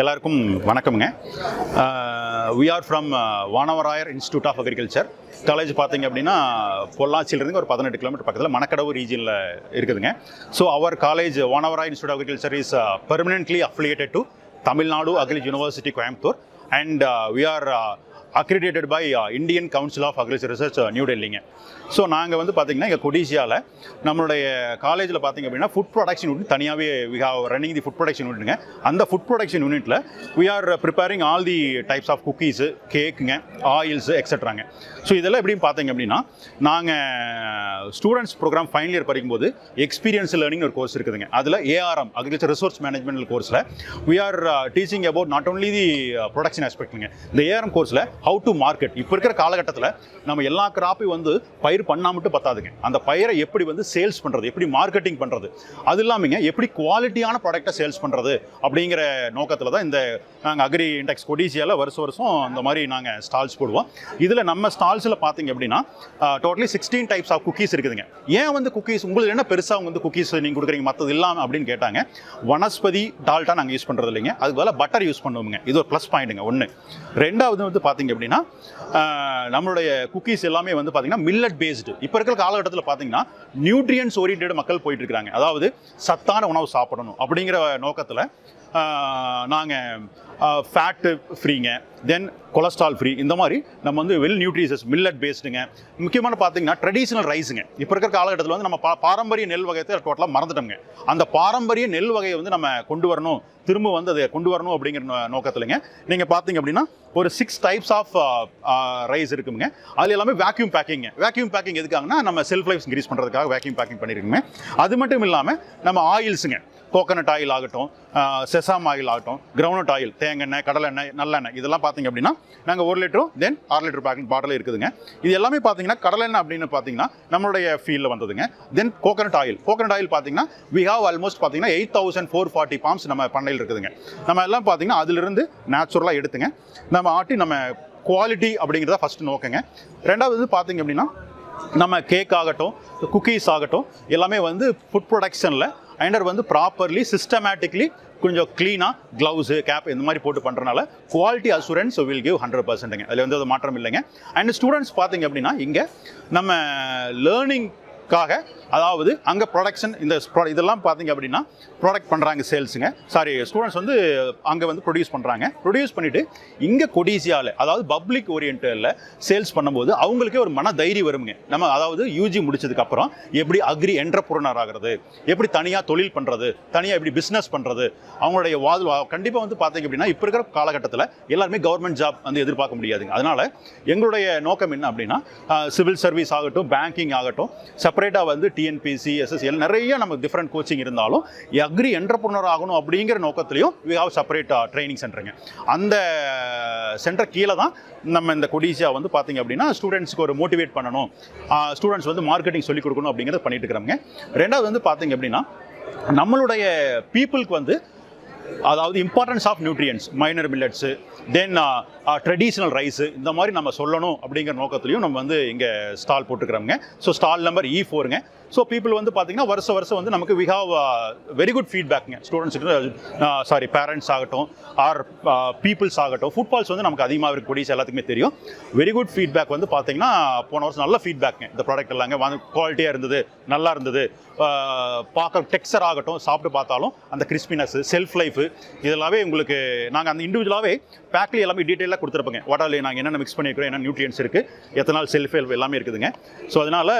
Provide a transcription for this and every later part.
எல்லாருக்கும் வணக்கம்ங்க. We are from Vanavarayar institute of agriculture college பார்த்தீங்க அப்படின்னா பொள்ளாச்சியிலிருந்து ஒரு பதினெட்டு கிலோமீட்டர் பக்கத்தில் மணக்கடவு ரீஜனில் இருக்குதுங்க. So our college Vanavarayar institute of agriculture is permanently affiliated to Tamil Nadu agri university Coimbatore and we are accredited by Indian council of agriculture research new டெல்லிங்க so நாங்கள் வந்து பார்த்தீங்கன்னா இங்கே கொடிசியாவில் நம்மளுடைய காலேஜில் பார்த்தீங்க அப்படின்னா ஃபுட் ப்ரொடக்ஷன் யூனிட் தனியாகவே we have running the food production யூனிட்டுங்க அந்த ஃபுட் ப்ரொடக்ஷன் யூனிட்டில் we are preparing all the types of cookies கேக்குங்க oils எக்ஸட்ராங்க ஸோ இதெல்லாம் எப்படின்னு பார்த்தீங்க அப்படின்னா நாங்கள் ஸ்டூடெண்ட்ஸ் ப்ரோக்ராம் ஃபைனல் இயர் படிக்கும்போது எக்ஸ்பீரியன்ஸ் லேர்னிங் ஒரு கோர்ஸ் இருக்குதுங்க. அதில் ஏஆர்எம் அக்ரிகல்ச்சர் ரிசோர்ஸ் மேனேஜ்மெண்ட் கோர்ஸில் we are teaching about not only the production ஆஸ்பெக்ட்டுங்க இந்த ஏஆர்எம் கோர்ஸில் ஹவு டு மார்க்கெட் இப்போ இருக்கிற காலகட்டத்தில் நம்ம எல்லா கிராப்பையும் வந்து பயிர் பண்ணால் மட்டும் பத்தாதுங்க. அந்த பயிரை எப்படி வந்து சேல்ஸ் பண்ணுறது எப்படி மார்க்கெட்டிங் பண்ணுறது அது இல்லாமங்க எப்படி குவாலிட்டியான ப்ராடக்டை சேல்ஸ் பண்ணுறது அப்படிங்கிற நோக்கத்தில் தான் இந்த நாங்கள் அக்ரி இண்டெக்ஸ் கொடிசியாவில் வருஷம் வருஷம் இந்த மாதிரி நாங்கள் ஸ்டால்ஸ் போடுவோம். இதில் நம்ம ஸ்டால்ஸில் பார்த்தீங்க அப்படின்னா totally sixteen types of cookies இருக்குதுங்க. ஏன் வந்து குக்கீஸ் உங்களுக்கு என்ன பெருசாக வந்து குக்கீஸ் நீங்கள் கொடுக்குறீங்க? மற்றது இல்லாமல் அப்படின்னு கேட்டாங்க. வனஸ்பதி டால்ட்டா நாங்கள் யூஸ் பண்ணுறது இல்லைங்க அதுக்கு பதிலாக பட்டர் யூஸ் பண்ணுவோங்க இது ஒரு ப்ளஸ் பாயிண்ட்டுங்க ஒன்று ரெண்டாவது வந்து பார்த்தீங்க அப்படின்னா நம்மளுடைய குக்கீஸ் எல்லாமே வந்து பார்த்தீங்கன்னா மில்லட் பேஸ்டு இப்போ இருக்கிற காலகட்டத்தில் பார்த்தீங்கன்னா நியூட்ரியன்ஸ் ஓரியன்ட் மக்கள் போயிட்டு இருக்காங்க அதாவது சத்தான உணவு சாப்பிடணும் அப்படிங்கிற நோக்கத்தில் நாங்கள் ஃபேட்டு ஃப்ரீங்க தென் கொலஸ்ட்ரால் ஃப்ரீ இந்த மாதிரி நம்ம வந்து வெல் நியூட்ரிஷஸ் மில்லட் பேஸ்டுங்க முக்கியமான பார்த்தீங்கன்னா ட்ரெடிஷ்னல் ரைஸுங்க இப்போ இருக்கிற காலகட்டத்தில் வந்து நம்ம பா- பாரம்பரிய நெல் வகையத்தை டோட்டலாக மறந்துட்டோங்க அந்த பாரம்பரிய நெல் வகையை வந்து நம்ம கொண்டு வரணும் திரும்ப வந்து அதை கொண்டு வரணும் அப்படிங்கிற நோக்கத்துலங்க. நீங்கள் பார்த்தீங்க அப்படின்னா ஒரு சிக்ஸ் டைப்ஸ் ஆஃப் ரைஸ் இருக்குங்க அதில் எல்லாமே வேக்யூம் பேக்கிங்கு வேக்யூம் பேக்கிங் எதுக்காகனா நம்ம செல்ஃப் லைஃப் இன்க்ரீஸ் பண்ணுறதுக்காக வேக்யூம் பேக்கிங் பண்ணியிருக்குங்க அது மட்டும் இல்லாமல் நம்ம ஆயில்ஸுங்க கோகனட் ஆயில் ஆகட்டும் செசாம் ஆயில் ஆகட்டும் கிரவுண்ட் ஆயில் தேங்காய் கடலெண்ணெய் நல்லெண்ணெய் இதெல்லாம் பார்த்தீங்க அப்படின்னா நாங்கள் ஒரு லிட்டரும் தென் ஆறு லிட்டர் பேக்கிங் பாட்டில் இருக்குதுங்க. இது எல்லாமே பார்த்தீங்கன்னா கடலெண்ணெய் அப்படின்னு பார்த்தீங்கன்னா நம்மளுடைய ஃபீல்டில் வந்ததுங்க. Then coconut oil coconut oil பார்த்தீங்கன்னா வி ஹாவ் ஆல்மோஸ்ட் பார்த்தீங்கன்னா eight thousand four forty palms நம்ம பண்ணையில் இருக்குதுங்க. நம்ம எல்லாம் பார்த்தீங்கன்னா அதிலிருந்து நேச்சுரலாக எடுத்துங்க. நம்ம ஆட்டி நம்ம குவாலிட்டி அப்படிங்கிறத ஃபஸ்ட்டு நோக்கங்க. ரெண்டாவது வந்து பார்த்தீங்க அப்படின்னா நம்ம கேக் ஆகட்டும் குக்கீஸ் ஆகட்டும் எல்லாமே வந்து ஃபுட் ப்ரொடக்ஷனில் அண்டர் வந்து ப்ராப்பர்லி சிஸ்டமேட்டிக்லி கொஞ்சம் க்ளீனாக க்ளவுஸு கேப் இந்த மாதிரி போட்டு பண்ணுறனால quality assurance will give hundred பர்சன்ட்டுங்க அதில் வந்து அது மாற்றம் இல்லைங்க. அண்ட் ஸ்டூடெண்ட்ஸ் பார்த்தீங்க அப்படின்னா இங்கே நம்ம லேர்னிங் காக அதாவது அங்கே ப்ரொடக்ஷன் இந்த இதெல்லாம் பார்த்தீங்க அப்படின்னா ப்ராடக்ட் பண்ணுறாங்க சேல்ஸுங்க சாரி ஸ்டூடெண்ட்ஸ் வந்து அங்கே வந்து ப்ரொடியூஸ் பண்ணுறாங்க ப்ரொடியூஸ் பண்ணிவிட்டு இங்கே கொடிசியாவில் அதாவது பப்ளிக் ஓரியன்டில் சேல்ஸ் பண்ணும்போது அவங்களுக்கே ஒரு மன தைரியம் வருங்க. நம்ம அதாவது யூஜி முடிச்சதுக்கப்புறம் எப்படி அக்ரி என்டர்பிரனர் ஆகிறது எப்படி தனியாக தொழில் பண்ணுறது தனியாக எப்படி பிஸ்னஸ் பண்ணுறது அவங்களுடைய வாது கண்டிப்பாக வந்து பார்த்தீங்க அப்படின்னா இப்போ இருக்கிற காலகட்டத்தில் எல்லாருமே கவர்மெண்ட் ஜாப் வந்து எதிர்பார்க்க முடியாதுங்க. அதனால் எங்களுடைய நோக்கம் என்ன அப்படின்னா சிவில் சர்வீஸ் ஆகட்டும் பேங்கிங் ஆகட்டும் செப்பரேட்டாக வந்து டிஎன்பிசி எஸ்எஸ்எல் நிறைய நமக்கு டிஃப்ரெண்ட் கோச்சிங் இருந்தாலும் அக்ரி என்டர்பிரினர் ஆகணும் அப்படிங்கிற நோக்கத்திலையும் வி ஹாவ் செப்பரேட் ட்ரைனிங் சென்டருங்க அந்த சென்டர் கீழே தான் நம்ம இந்த கொடிசியா வந்து பார்த்தீங்க அப்படின்னா ஸ்டூடெண்ட்ஸ்க்கு ஒரு மோட்டிவேட் பண்ணணும். ஸ்டூடெண்ட்ஸ் வந்து மார்க்கெட்டிங் சொல்லிக் கொடுக்கணும் அப்படிங்கிறத பண்ணிட்டு இருக்கிறோங்க ரெண்டாவது வந்து பார்த்தீங்க அப்படின்னா நம்மளுடைய பீப்புளுக்கு வந்து அதாவது importance of nutrients minor millets then traditional rice இந்த மாதிரி நம்ம சொல்லணும் அப்படிங்கிற நோக்கத்துலையும் நம்ம வந்து இங்கே stall போட்டுக்கிறோங்க so stall number E e ஃபோருங்க ஸோ பீப்புள் வந்து பார்த்தீங்கன்னா வருஷ வருஷம் வந்து நமக்கு வி ஹாவ் வெரி குட் ஃபீட்பேக்குங்க ஸ்டூடெண்ட்ஸுக்கு சாரி பேரண்ட்ஸ் ஆகட்டும் ஆர் பீப்புள்ஸ் uh, ஆகட்டும் ஃபுட்பால்ஸ் வந்து நமக்கு அதிகமாக இருக்கக்கூடிய எல்லாத்துக்குமே தெரியும். வெரி குட் ஃபீட்பேக் வந்து பார்த்தீங்கன்னா போன வருஷம் நல்ல ஃபீட்பேக்குங்க இந்த ப்ராடக்ட் எல்லாங்க வந்து குவாலிட்டியாக இருந்தது நல்லா இருந்தது. Uh, பார்க்க டெக்ஸ்சர் ஆகட்டும் சாப்பிட்டு பார்த்தாலும் அந்த கிறிஸ்பினஸ் செல்ஃப் லைஃபு இதெல்லாமே உங்களுக்கு நாங்கள் அந்த இண்டிவிஜுவலாகவே பேக்லி எல்லாமே டீட்டெயிலாக கொடுத்துருப்போங்க. வாட்டாலே நாங்கள் என்னென்ன மிக்ஸ் பண்ணியிருக்கிறோம் என்ன நியூட்ரியன்ஸ் இருக்குது எத்தனால் செல்ஃப் ஹெல்ப் எல்லாமே இருக்குதுங்க. ஸோ அதனால்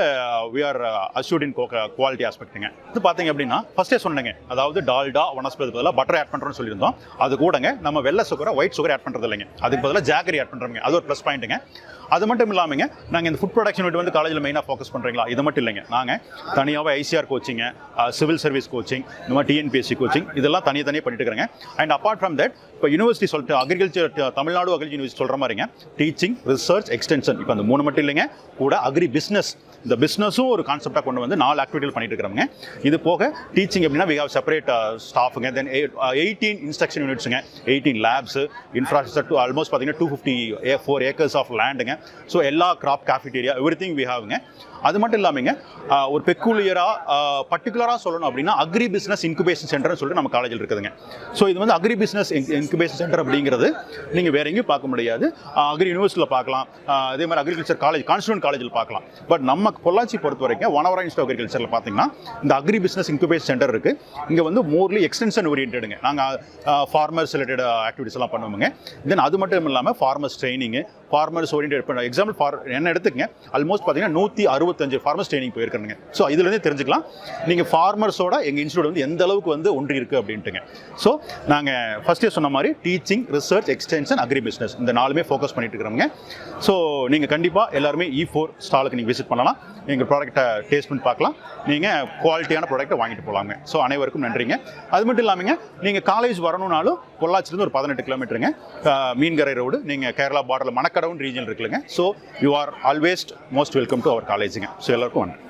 we are assured in quality ஆஸ்பெக்ட்டுங்க இது பார்த்தீங்க அப்படின்னா ஃபஸ்ட்டே சொன்னேங்க. அதாவது டால்டா வனஸ்பதி பதிலாக பட்டர் ஆட் பண்ணுறோம்னு சொல்லியிருந்தோம். அது கூடங்க நம்ம வெள்ளை சுகரை ஒயிட் சுகர் ஆட் பண்ணுறது இல்லைங்க. அதுக்கு பதிலாக ஜாகரி ஆட் பண்ணுறோங்க அது ஒரு ப்ளஸ் பாயிண்ட்டுங்க அது மட்டும் இல்லாமங்க நாங்கள் இந்த ஃபுட் ப்ரொடக்ஷன் யூனிட் வந்து காலேஜில் மெயினாக ஃபோக்கஸ் பண்ணுறீங்களா இது மட்டும் இல்லைங்க. நாங்கள் தனியாகவே ஐசிஆர் கோச்சிங்க சிவில் சர்வீஸ் கோச்சிங் இந்த மாதிரி டிஎன்பிஎஸ்சி கோச்சிங் இதெல்லாம் தனியாக தனியாக பண்ணிட்டு இருக்கிறேங்க அண்ட் அப்பார்ட் ஃப்ரம் தட் இப்போ யூனிவர்சிட்டி சொல்லிட்டு அக்ரிகல்ச்சர் தமிழ்நாடு அக்ரி யூனிவர்சிட்டி சொல்கிற மாதிரிங்க டீச்சிங் ரிசர்ச் எக்ஸ்டென்ஷன் இப்போ அந்த மூணு மட்டும் இல்லைங்க. கூட அக்ரி பிஸ்னஸ் இந்த பிஸ்னஸும் ஒரு கான்செப்டாக கொண்டு வந்து நாலு ஆக்டிவிட்டிகள் பண்ணிட்டு இருக்கிறோங்க இது போக டீச்சிங் அப்படின்னா வி ஹவ் செப்பரேட் ஸ்டாஃபுங்க then eighteen instruction யூனிட்ஸுங்க eighteen labs infrastructure too almost பார்த்தீங்கன்னா two fifty four acres of லேண்டுங்க so எல்லா crop cafeteria every thing we ஹாவுங்க அது மட்டும் இல்லாமங்க uh, ஒரு பெக்குலியராக பர்டிகுலராக uh, சொல்லணும் அப்படின்னா அக்ரி பிஸ்னஸ் இன்குபேஷன் சென்டர்னு சொல்லிட்டு நம்ம காலேஜில் இருக்குதுங்க. ஸோ இது வந்து அக்ரி பிஸ்னஸ் இன்குபேஷன் சென்டர் அப்படிங்கிறது நீங்கள் வேற எங்கேயும் பார்க்க முடியாது. Uh, அக்ரி யூனிவர்சிட்டியில் பார்க்கலாம். அதே மாதிரி அக்ரிகல்ச்சர் காலேஜ் கான்ஸ்டியூன் காலேஜில் பார்க்கலாம். பட் நம்ம பொள்ளாச்சி பொறுத்த வரைக்கும் வனவரா ஆஃப் அக்ரிகல்ச்சரில் பார்த்தீங்கன்னா இந்த அக்ரி பிஸ்னஸ் இன்குபேஷன் சென்டர் இருக்குது இங்கே வந்து மோர்லி எக்ஸ்டென்ஷன் ஓரியன்டுங்க நாங்கள் ஃபார்மர்ஸ் ரிலேட்டட் ஆக்டிவிட்டிஸ் எல்லாம் பண்ணுவோங்க தென் அது மட்டும் இல்லாமல் ஃபார்மர்ஸ் ட்ரைனிங்கு ஃபார்மர்ஸ் ஓரியன்ட் பண்ண எக்ஸாம்பிள் ஃபார் என்ன எடுத்துக்கங்க? ஆல்மோஸ்ட் பார்த்தீங்கன்னா நூற்றி அறுபத்தஞ்சு ஃபார்மர்ஸ் ட்ரைனிங் போயிருக்கிறேங்க ஸோ இதுலேருந்து தெரிஞ்சுக்கலாம். நீங்கள் ஃபார்மர்ஸோட எங்கள் இன்ஸ்டியூட் வந்து எந்த அளவுக்கு வந்து ஒன்றி இருக்குது அப்படின்ட்டுங்க. ஸோ நாங்கள் ஃபஸ்ட்டே சொன்ன மாதிரி teaching research extension agri business இந்த நாலுமே ஃபோக்கஸ் பண்ணிட்டு இருக்கிறோங்க ஸோ நீங்கள் கண்டிப்பாக எல்லாருமே இ ஃபோர் ஸ்டாலுக்கு நீங்கள் விசிட் பண்ணலாம். எங்கள் ப்ராடக்ட்டை டேஸ்ட் பண்ணி பார்க்கலாம். நீங்கள் குவாலிட்டியான ப்ராடக்ட்டை வாங்கிட்டு போகலாங்க ஸோ அனைவருக்கும் நன்றிங்க. அது மட்டும் இல்லாமல் நீங்கள் காலேஜ் வரணும்னாலும் பொள்ளாச்சிலேருந்து ஒரு பதினெட்டு கிலோமீட்டருங்க மீன்கரை ரோடு நீங்கள் கேரளா பார்டரில் மணக்கடவுன் region இருக்குல்லைங்க. So you are always most welcome to our காலேஜுங்க so எல்லாருக்கும் நன்றி